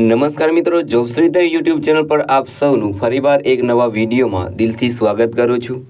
નમસ્કાર મિત્રો જોબશ્રીધર YouTube channel પર આપ સૌનું ફરીવાર એક નવા વિડીયોમાં દિલથી સ્વાગત કરું છું.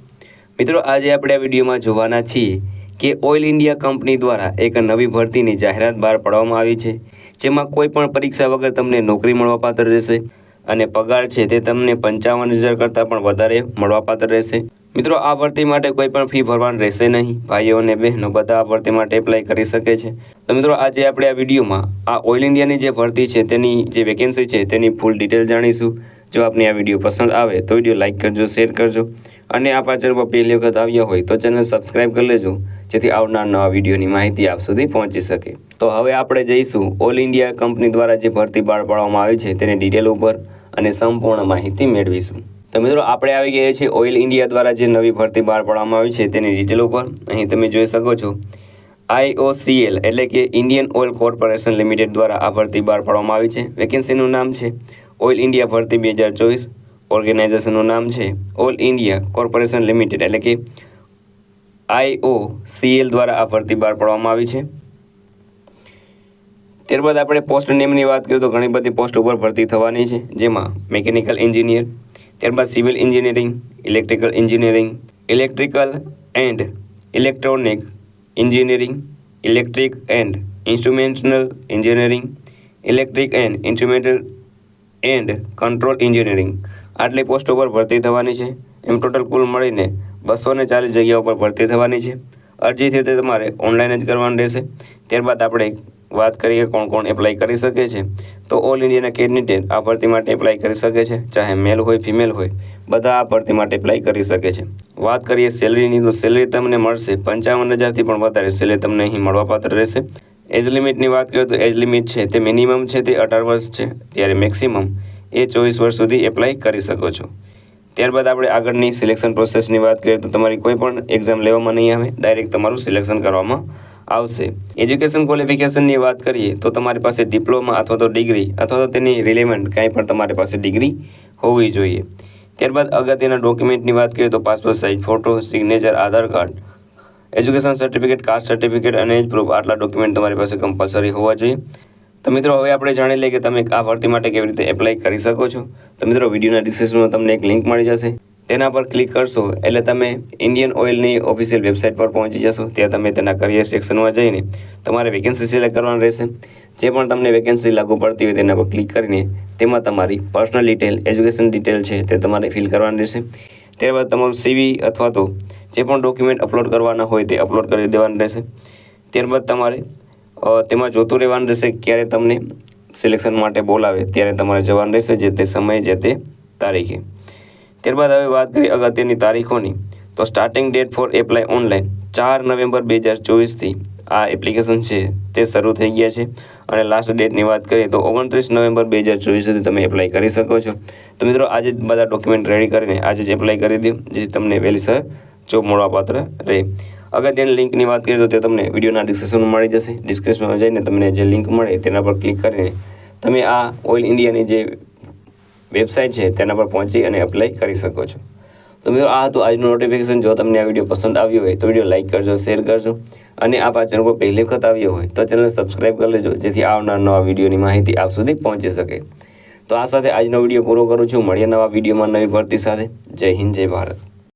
મિત્રો, આજે આપણે આ વિડીયોમાં જોવાના છીએ કે ઓઇલ ઇન્ડિયા કંપની દ્વારા એક નવી ભરતીની જાહેરાત બહાર પાડવામાં આવી છે, જેમાં કોઈ પણ પરીક્ષા વગર તમને નોકરી મળવાપાત્ર રહેશે અને પગાર છે તે તમને પંચાવન હજાર કરતાં પણ વધારે મળવાપાત્ર રહેશે. મિત્રો, આ ભરતી માટે કોઈ પણ ફી ભરવાની રહેશે નહીં. ભાઈઓ અને બહેનો બધા આ ભરતી માટે એપ્લાય કરી શકે છે. તો મિત્રો, આજે આપણે આ વિડીયોમાં આ ઓઇલ ઇન્ડિયાની જે ભરતી છે, તેની જે વેકેન્સી છે, તેની ફૂલ ડિટેલ જાણીશું. જો આપને આ વીડિયો પસંદ આવે, તો વીડિયો લાઇક કરજો શેર કરજો. અને આ પાછળ પર પહેલી વખત આવ્યા હોય, તો ચેનલ સબસ્ક્રાઈબ કરી લેજો, જેથી આવનાર નવા વિડીયોની માહિતી આપ સુધી પહોંચી શકે. તો હવે આપણે જઈશું ઓલ ઇન્ડિયા કંપની દ્વારા જે ભરતી બહાર પાડવામાં આવી છે, તેની ડિટેલ ઉપર અને સંપૂર્ણ માહિતી મેળવીશું. તો મિત્રો, આપણે આવી ગયા છીએ ઓઇલ ઇન્ડિયા દ્વારા જે નવી ભરતી બહાર પાડવામાં આવી છે તેની ડિટેલ ઉપર. અહીં તમે જોઈ શકો છો. આઈઓસીએલ એટલે કે ઇન્ડિયન ઓઇલ કોર્પોરેશન લિમિટેડ દ્વારા આ ભરતી બહાર પાડવામાં આવી છે. વેકેન્સીનું નામ છે ઓઇલ ઇન્ડિયા ભરતી બે હજાર ચોવીસ. ઓર્ગેનાઇઝેશનનું નામ છે ઓલ ઇન્ડિયા કોર્પોરેશન લિમિટેડ એટલે કે આઈઓસીએલ દ્વારા આ ભરતી બહાર પાડવામાં આવી છે. ત્યારબાદ આપણે પોસ્ટ નેમની વાત કરીએ તો ઘણી બધી પોસ્ટ ઉપર ભરતી થવાની છે, જેમાં મિકેનિકલ એન્જિનિયર ત્યારબાદ civil engineering, electrical engineering, electrical and electronic engineering, electric and instrumental engineering, electric and instrumental and control engineering. આટલી પોસ્ટો પર ભરતી થવાની છે. એમ ટોટલ કુલ મળીને બસો ને ચાલીસ જગ્યાઓ પર ભરતી થવાની છે. અરજી તે તમારે ઓનલાઈન જ કરવાની રહેશે. ત્યારબાદ આપણે વાત કરીએ કોણ કોણ એપ્લાય કરી શકે છે, તો ઓલ ઇન્ડિયાના કેન્ડિડેટ આ ભરતી માટે એપ્લાય કરી શકે છે, ચાહે મેલ હોય ફિમેલ હોય, બધા આ ભરતી માટે એપ્લાય કરી શકે છે. વાત કરીએ સેલરીની તો સેલરી તમને મળશે પંચાવન હજારથી પણ વધારે સેલરી તમને અહીં મળવાપાત્ર રહેશે. એજ લિમિટની વાત કરીએ તો એજ લિમિટ છે તે મિનિમમ છે તે અઢાર વર્ષ છે, ત્યારે મેક્સિમમ એ ચોવીસ વર્ષ સુધી એપ્લાય કરી શકો છો. ત્યારબાદ આપણે આગળની સિલેક્શન પ્રોસેસની વાત કરીએ તો તમારી કોઈ પણ એક્ઝામ લેવામાં નહીં આવે ડાયરેક્ટ તમારું સિલેક્શન કરવામાં આવશે. એજ્યુકેશન ક્વોલિફિકેશનની વાત કરીએ તો તમારી પાસે ડિપ્લોમા અથવા તો ડિગ્રી અથવા તો તેની રિલેવન્ટ કાંઈ પણ તમારી પાસે ડિગ્રી હોવી જોઈએ. ત્યારબાદ અગત્યના ડોક્યુમેન્ટની વાત કરીએ તો passport size photo signature Aadhaar card education certificate caste certificate અને એજ પ્રૂફ આટલા ડોક્યુમેન્ટ તમારી પાસે કમ્પલસરી હોવા જોઈએ. તો મિત્રો, હવે આપણે જાણી લઈએ કે તમે આ ભરતી માટે કેવી રીતે એપ્લાય કરી શકો છો. તો મિત્રો વિડીયોના ડિસ્ક્રિપ્શનમાં તમને એક લિંક મળી જશે. તેના પર ક્લિક કરશો એટલે તમે ઇન્ડિયન ઓઇલની ઓફિશિયલ વેબસાઇટ પર પહોંચી જશો. ત્યાં તમે તેના કરિયર સેક્શનમાં જઈને તમારે વેકેન્સી સિલેક્ટ કરવાની રહેશે. જે પણ તમને વેકેન્સી લાગુ પડતી હોય તેના પર ક્લિક કરીને તેમાં તમારી પર્સનલ ડિટેલ એજ્યુકેશન ડિટેલ છે તે તમારે ફિલ કરવાની રહેશે. ત્યારબાદ તમારું સીવી અથવા તો જે પણ ડોક્યુમેન્ટ અપલોડ કરવાના હોય તે અપલોડ કરી દેવાનું રહેશે. ત્યારબાદ તમારે તેમાં જોતું રહેવાનું રહેશે ક્યારે તમને સિલેક્શન માટે બોલાવે ત્યારે તમારે જવાનું રહેશે જે તે સમયે, જે તે તારીખે. ત્યારબાદ હવે વાત કરીએ અગત્યની તારીખોની. તો starting date for apply online ચાર નવેમ્બર બે હજાર ચોવીસથી આ એપ્લિકેશન છે, તે શરૂ થઈ ગયા છે. અને લાસ્ટ ડેટની વાત કરીએ તો ઓગણત્રીસ નવેમ્બર બે હજાર ચોવીસ સુધી તમે એપ્લાય કરી શકો છો. તો મિત્રો, આજે બધા ડોક્યુમેન્ટ રેડી કરીને આજે જ એપ્લાય કરી દો જેથી તમને વહેલીસર જોબ મળવાપાત્ર રહે. અગત્યની લિંકની વાત કરીએ તો તે તમને વિડીયોના ડિસ્ક્રિપ્શનમાં મળી જશે. ડિસ્ક્રિપ્શનમાં જઈને તમને જે લિંક મળે તેના પર ક્લિક કરીને તમે આ ઓઇલ ઇન્ડિયાની જે વેબસાઇટ છે, તેના પર પહોંચી અને એપ્લાય કરી શકો છો. તો મિત્રો, આ હતું આજનું નોટિફિકેશન જો તમને આ વીડિયો પસંદ આવ્યો હોય, તો વીડિયો લાઇક કરજો શેર કરજો. અને આપ આ ચેનલ પર પહેલી વખત આવ્યો હોય, તો ચેનલ સબસ્ક્રાઈબ કરી લેજો, જેથી આવનાર નવા વિડીયોની માહિતી આપ સુધી પહોંચી શકે. તો આ સાથે આજનો વીડિયો પૂરો કરું છું. મળીએ નવા વિડીયોમાં નવી ભરતી સાથે. જય હિન્દ, જય ભારત.